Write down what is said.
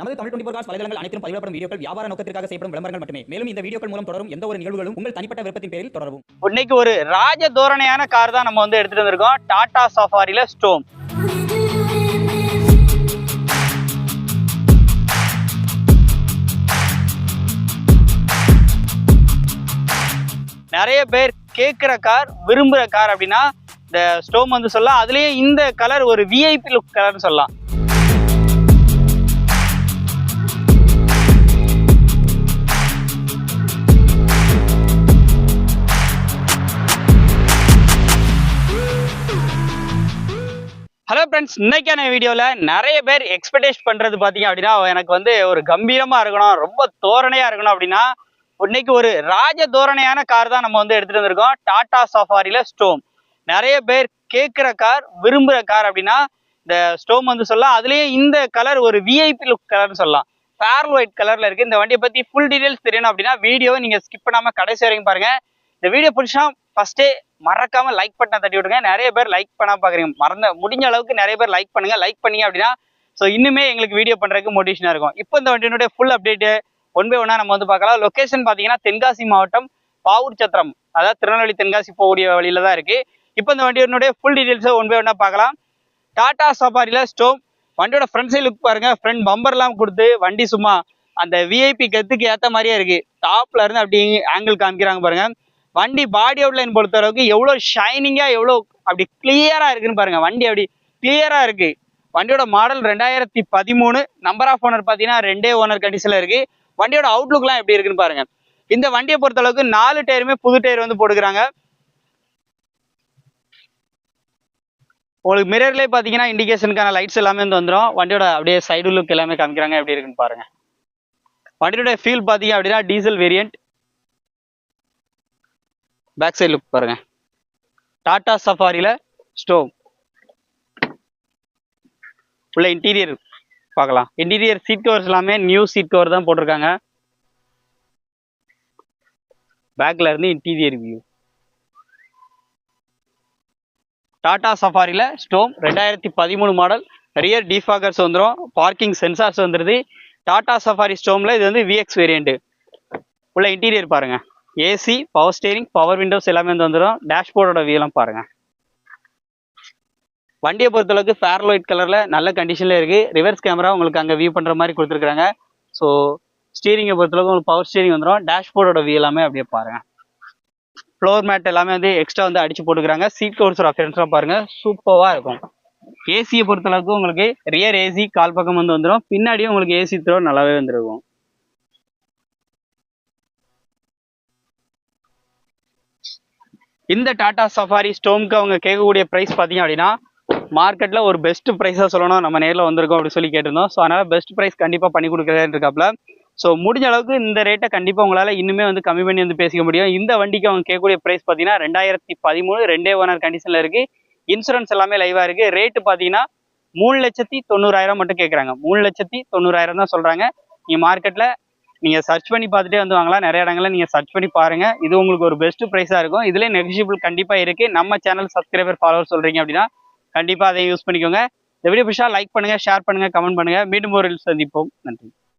நமது Tamil twenty four cos வலைதளங்கள் அனைத்தும் பதிவிடப்படும் வீடியோக்கள் வியாபார நோக்கத்திற்காக செய்யப்படும் விளம்பரங்கள் மட்டுமே. மேலும் இந்த வீடியோக்கள் மூலம் தொடரும் எந்த ஒரு நிகழ்வுகளும் உங்கள் தனிப்பட்ட விருப்பத்தின் பேரில் தொடரும் இன்னைக்கு ஒரு ராஜ தோரணையான கார் தான் நம்ம வந்து எடுத்துட்டு வந்திருக்கோம். டாடா சஃபாரில ஸ்டோம். நிறைய பேர் கேட்குற கார் விரும்புகிற கார் அப்படின்னா இந்த ஸ்டோம் வந்து சொல்லலாம். அதுலேயும் இந்த கலர் ஒரு விஐபி லுக் கலர்னு சொல்லலாம். ஹலோ ஃப்ரெண்ட்ஸ் இன்னைக்கான வீடியோவில் நிறைய பேர் எக்ஸ்பெக்டேஷன் பண்ணுறது பார்த்தீங்க அப்படின்னா எனக்கு வந்து ஒரு கம்பீரமாக இருக்கணும் ரொம்ப தோரணையாக இருக்கணும் அப்படின்னா இன்னைக்கு ஒரு ராஜ தோரணையான கார் தான் நம்ம வந்து எடுத்துகிட்டு வந்திருக்கோம். டாடா சஃபாரியில் ஸ்டோம் நிறைய பேர் கேட்குற கார் விரும்புகிற கார் அப்படின்னா இந்த ஸ்டோம் வந்து சொல்லலாம். அதுலேயும் இந்த கலர் ஒரு விஐபி லுக் கலர்னு சொல்லலாம். பேரல் ஒயிட் கலரில் இருக்குது இந்த வண்டியை பற்றி ஃபுல் டீடைல்ஸ் தெரியணும் அப்படின்னா வீடியோவை நீங்கள் ஸ்கிப் பண்ணாமல் கடைசி வரைக்கும் பாருங்கள் இந்த வீடியோ பிடிச்சா ஃபஸ்ட்டே மறக்காம லைக் பட்டனை தட்டி விடுங்க. நிறைய பேர் லைக் பண்ண பாக்குறீங்க. மறந்த முடிஞ்ச அளவுக்கு நிறைய பேர் லைக் பண்ணுங்க. லைக் பண்ணீங்க அப்படின்னா ஸோ இன்னுமே எங்களுக்கு வீடியோ பண்றதுக்கு மோட்டிவேஷனா இருக்கும். இப்போ இந்த வண்டியினுடைய ஃபுல் அப்டேட் ஒன் பை ஒன்னா நம்ம வந்து பார்க்கலாம். லொகேஷன் பாத்தீங்கன்னா தென்காசி மாவட்டம் பாவூர் சத்திரம் அதாவது திருநெல்வேலி தென்காசி போகக்கூடிய வழியில தான் இருக்கு. இப்போ இந்த வண்டியினுடைய ஃபுல் டீடைல்ஸை ஒன் பை ஒன்னா பார்க்கலாம். டாடா சஃபாரில ஸ்டோம் வண்டியோட ஃப்ரண்ட் சைடு லுக் பாருங்க. ஃப்ரண்ட் பம்பர்லாம் கொடுத்து வண்டி சும்மா அந்த விஐபி கத்துக்கு ஏத்த மாதிரியே இருக்கு. டாப்ல இருந்து அப்படி ஆங்கிள் காமிக்கிறாங்க பாருங்க. வண்டி பாடி அவுட்லைன் பொறுத்த அளவுக்கு எவ்வளோ ஷைனிங்கா எவ்வளோ அப்படி கிளியரா இருக்குன்னு பாருங்க. வண்டி அப்படி கிளியரா இருக்கு. வண்டியோட மாடல் ரெண்டாயிரத்தி பதிமூணு நம்பர் ஆஃப் ஓனர் பார்த்தீங்கன்னா ரெண்டே ஓனர் கண்டிஷன்ல இருக்கு. வண்டியோட அவுட்லுக்லாம் எப்படி இருக்குன்னு பாருங்க. இந்த வண்டியை பொறுத்த அளவுக்கு நாலு டயருமே புது டயர் வந்து போட்டுக்கிறாங்க. உங்களுக்கு மிரர்லேயே பார்த்தீங்கன்னா இண்டிகேஷனுக்கான லைட்ஸ் எல்லாமே வந்து வந்துடும் வண்டியோட அப்படியே சைடு லுக் எல்லாமே காமிக்கிறாங்க. எப்படி இருக்குன்னு பாருங்க. வண்டியோட ஃபீல் பார்த்தீங்க அப்படின்னா diesel variant back side look பாருங்க. டாடா சஃபாரில ஸ்டோவ் உள்ள இன்டீரியர் பார்க்கலாம். இன்டீரியர் சீட் கவர்ஸ் எல்லாமே நியூ சீட் கவர் தான் போட்டிருக்காங்க. பேக்ல இருந்து இன்டீரியர் வியூ டாடா சஃபாரியில் ஸ்டோம் ரெண்டாயிரத்தி பதிமூணு மாடல் ரியர் டிஃபாகர்ஸ் வந்துடும் பார்க்கிங் சென்சார்ஸ் வந்துடுது டாடா சஃபாரி ஸ்டோம்ல இது வந்து விஎக்ஸ் வேரியண்ட்டு உள்ள இன்டீரியர் பாருங்க. AC power steering power windows எல்லாமே வந்து வந்துடும் டேஷ்போர்டோட வியூலாம் பாருங்கள் வண்டியை பொறுத்தளவுக்கு ஃபேர் ஒயிட் கலரில் நல்ல கண்டிஷனில் இருக்குது ரிவர்ஸ் கேமரா உங்களுக்கு அங்கே வியூ பண்ணுற மாதிரி கொடுத்துருக்காங்க. ஸோ ஸ்டீரிங்கை பொறுத்தளவுக்கு உங்களுக்கு பவர் ஸ்டீரிங் வந்துடும் டேஷ்போர்டோட வியூ எல்லாமே அப்படியே பாருங்கள் ஃப்ளோர் மேட் எல்லாமே வந்து எக்ஸ்ட்ரா வந்து அடிச்சு போட்டுக்கிறாங்க. சீட் கவர்ஸ் ரெஃபரன்ஸ்லாம் பாருங்கள் சூப்பராக இருக்கும். ஏசியை பொறுத்தளவுக்கு உங்களுக்கு ரியர் ஏசி கால் பக்கம் வந்து வந்துடும் பின்னாடியும் உங்களுக்கு ஏசி த்ரோ நல்லாவே வந்துருக்கும். இந்த டாடா சஃபாரி ஸ்டோம்க்கு அவங்க கேட்கக்கூடிய ப்ரைஸ் பார்த்தீங்க அப்படின்னா மார்க்கெட்டில் ஒரு பெஸ்ட் ப்ரைஸாக சொல்லணும். நம்ம நேரில் வந்திருக்கோம் அப்படின்னு சொல்லி கேட்டிருந்தோம். ஸோ அதனால் பெஸ்ட் ப்ரைஸ் கண்டிப்பாக பண்ணி கொடுக்குறேன்னு இருக்காப்புல ஸோ முடிஞ்ச அளவுக்கு இந்த ரேட்டை கண்டிப்பாக உங்களால் இன்னுமே வந்து கம்மி பண்ணி வந்து பேசிக்க முடியும். இந்த வண்டிக்கு அவங்க கேட்கக்கூடிய ப்ரைஸ் பார்த்தீங்கன்னா ரெண்டாயிரத்தி பதிமூணு ரெண்டே ஓனர் கண்டிஷனில் இருக்குது இன்சூரன்ஸ் எல்லாமே லைவாக இருக்குது ரேட்டு பார்த்தீங்கன்னா மூணு லட்சத்தி தொண்ணூறாயிரம் மட்டும் கேட்குறாங்க. மூணு லட்சத்தி தொண்ணூறாயிரம் தான் சொல்கிறாங்க நீங்கள் மார்க்கெட்டில் நீங்கள் சர்ச் பண்ணி பார்த்துட்டே வந்து வாங்கலாம். நிறைய இடங்கள்ல நீங்கள் சர்ச் பண்ணி பாருங்க. இது உங்களுக்கு ஒரு பெஸ்ட் ப்ரைஸாக இருக்கும். இதுலேயே நெகிஷியபிள் கண்டிப்பாக இருக்குது நம்ம சேனல் சப்ஸ்கிரைபர் ஃபாலோவர் சொல்கிறீங்க அப்படின்னா கண்டிப்பாக அதை யூஸ் பண்ணிக்கோங்க. இந்த வீடியோ பிடிச்சா லைக் பண்ணுங்கள் ஷேர் பண்ணுங்கள் கமெண்ட் பண்ணுங்கள் மீண்டும் ஒரு சந்திப்போம். நன்றி.